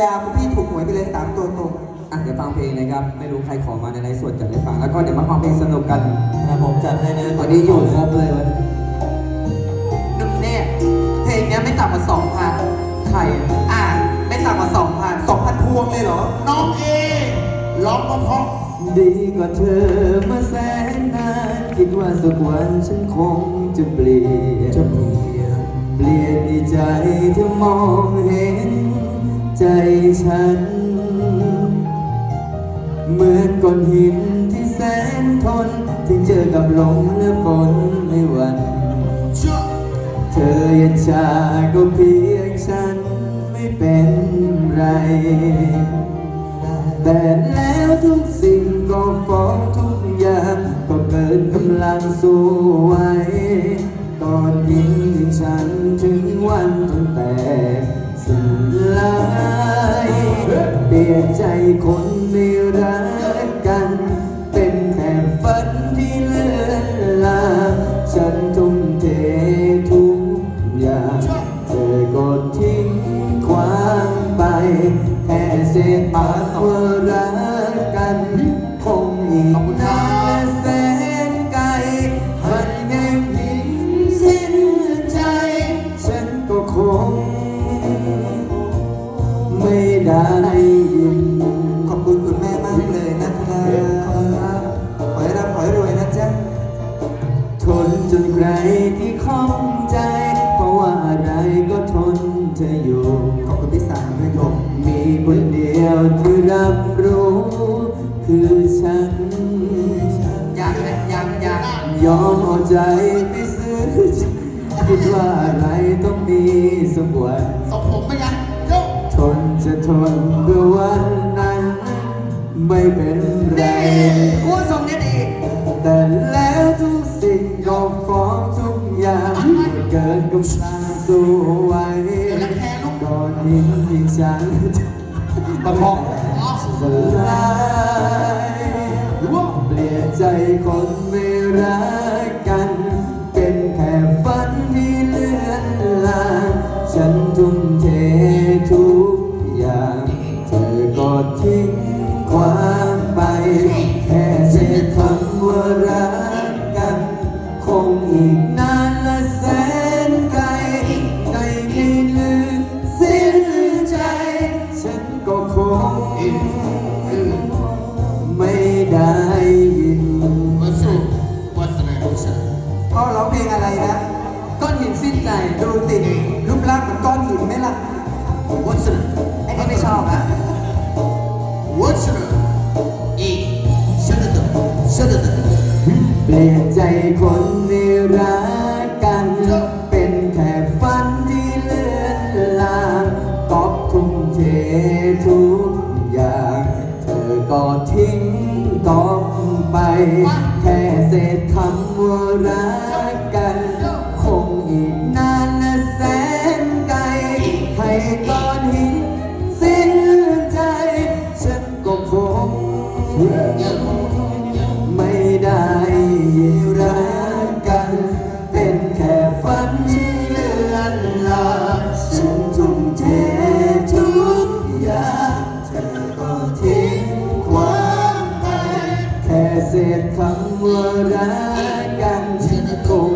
ยาคุณพี่ถูกหวยไปเลยสามตัวตรงอะเดี๋ยวฟังเพลงนะครับ ไม่รู้ใครขอมาในไลฟ์สดจะได้ฟัง แล้วก็เดี๋ยวมาฟังเพลงสนุกกันนะผมจัดให้นะตอนนี้อยู่ครบเลยวันหนุ่มเนี่ยเพลงเนี้ยไม่ต่ำกว่าสองพันใครอ่าไม่ต่ำกว่าสองพันสองพันพวงเลยเหรอ น้องเอร้องเพราะดีกว่าเธอมาแสนนานคิดว่าสักวันฉันคงจะเปลี่ยนจะเมียเปลี่ยนในใจเธอมองเห็น ใจฉัน เหมือนก้อนหินที่แสนทนถึงเจอกับลมและฝนในวัน เธอยันชาก็เพียงฉันไม่เป็นไร แต่แล้วทุกสิ่งก็ฟ้องทุกอย่างก็เกินกำลังสู้ไวก่อนยิงฉัน ใจคนไม่รักกัน เป็นแค่ฝันที่เลือนลางฉันทุ่มเททุกอย่างเธอก็ทิ้งความไป แค่เศษปากว่ารักกัน คงอีกนานแสนไกลหันแง่หินสิ้นใจ ฉันก็คง ไม่ได้ยินขอบคุณคุณแม่มากเลยนะครับขอให้ร่ำขอให้รวยนะจ๊ะทนจนใครที่ข้องใจ เพราะว่าอะไรก็ทนเธออยู่ขอบคุณพี่สามด้วยโยมมีคนเดียวที่รับรู้ คือฉันอยากนะอยากอยากยอมเอาใจไปซื้อคิดว่าอะไรต้องมีสักวันสมผมไม่ยังโยกทนจะ ทนด้วยวันนั้น ไม่เป็นไรกูว่าทรงเนี้ยดีแต่แล้วทุกสิ่งก็ฟ้องทุกอย่างเกินกำลังสู้ไหวก่อนหินที่ฉันประคองสลายเปลี่ยนใจคนไม่รัก ดูสิรูปร่างเหมือนก้อนหินไหมล่ะวัฒนไอ้นี่ไม่ชอบอะวัฒนอีชนะดชนะดเปลี่ยนใจคนที่รักกัน เป็นแค่ฝันที่เลื่อนลางตอบทุ่มเททุกอย่าง เธอก็ทิ้งตอบไป แค่เศษคำว่ารักกัน คงอีก คำว่ารักกันฉันคง